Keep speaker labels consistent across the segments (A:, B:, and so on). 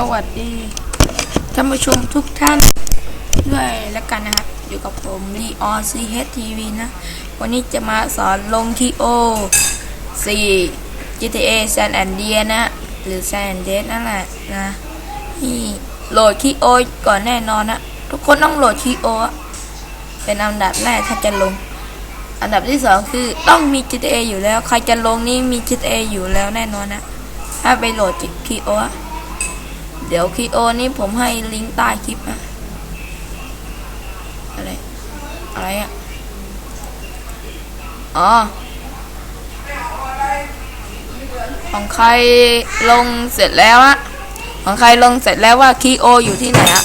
A: สวัสดีท่านผู้ชมทุกท่านด้วยแล้วกันนะครับ อยู่กับผมลีออนซีเฮทีวีนะ วันนี้จะมาสอนลงคีโอ4 GTA San Andreas นะ หรือ San Andreas นั่นแหละนะนี่โหลดคีโอก่อนแน่นอนนะทุกคนต้องโหลดคีโอเป็นอันดับแรกถ้าจะลง อันดับที่สองคือต้องมี GTA อยู่แล้ว ใครจะลงนี่มี GTA อยู่แล้วแน่นอนนะ ถ้าไปโหลดคีโอ เดี๋ยวคีโอนี่ผมให้ลิงก์ใต้คลิปนะอะไร อะไรอะ อ๋อ ของใครลงเสร็จแล้วอะของใครลงเสร็จแล้วว่าคีโออยู่ที่ไหนอะ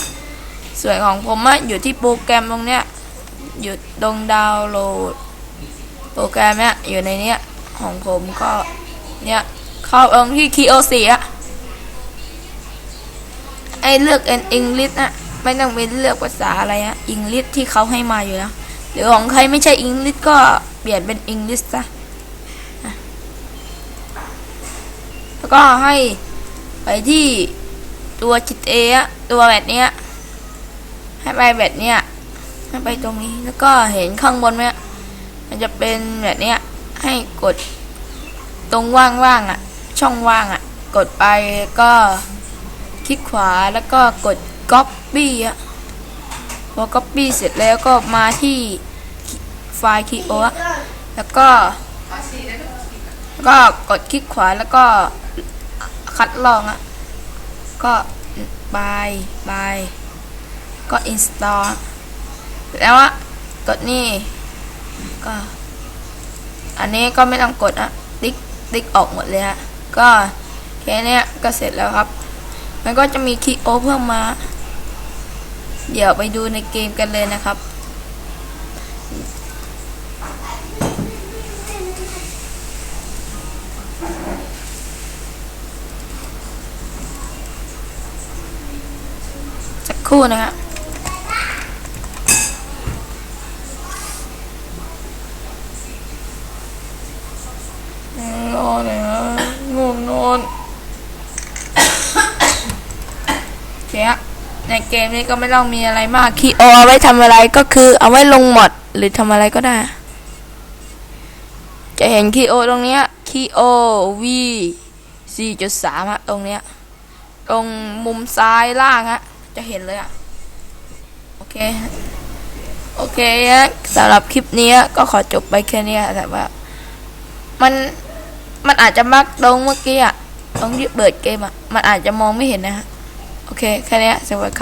A: ส่วนของผมอะอยู่ที่โปรแกรมตรงเนี้ย อยู่ตรงดาวน์โหลด โปรแกรมเนี้ยอยู่ในเนี้ย ของผมก็ เนี่ยเข้าเองที่คีโอสี่อะ เลือกเอ็นอังกฤษนะไม่ต้องไปเลือกภาษาอะไรอะอังกฤษที่เขาให้มาอยู่แล้วหรือของใครไม่ใช่อังกฤษก็เปลี่ยนเป็นอังกฤษซะนะแล้วก็ให้ไปที่ตัวจิตเอะตัวแบบเนี้ยให้ไปแบบเนี้ยให้ไปตรงนี้แล้วก็เห็นข้างบนไหมมันจะเป็นแบบเนี้ยให้กดตรงว่างๆอะ ช่องว่างอะ กดไปก็ คลิกขวาแล้วก็กด copy อะพอ copy เสร็จแล้วก็มาที่ไฟล์คีโอแล้วก็ก็กดคลิกขวาแล้วก็คัดลองอะก็บายบายก็ install แล้วอะกดนี่ก็อันนี้ก็ไม่ต้องกดอะติ๊กติ๊กออกหมดเลยฮะก็แค่นี้ก็เสร็จแล้วครับ มันก็จะมีคีโอเพิ่มมา เดี๋ยวไปดูในเกมกันเลยนะครับ สักครู่นะครับ นอนเลยนะง่วงนอน โอ เคในเกมนี้ก็ไม่ต้องมีอะไรมากคีโอเอาไว้ทำอะไรก็คือเอาไว้ลงหมดหรือทำอะไรก็ได้ จะเห็นคีโอตรงเนี้ยคีย์โอ V 4.3ฮะตรงเนี้ยตรงมุมซ้ายล่างฮะจะเห็นเลยอะโอเค โอเคฮะสำหรับคลิปนี้ก็ขอจบไปแค่นี้แต่ว่า มันมันอาจจะมักตรงเมื่อกี้อะตรงที่เปิดเกมอะมันอาจจะมองไม่เห็นนะฮะ โอเคแค่เนี้ยสวัสดีครับ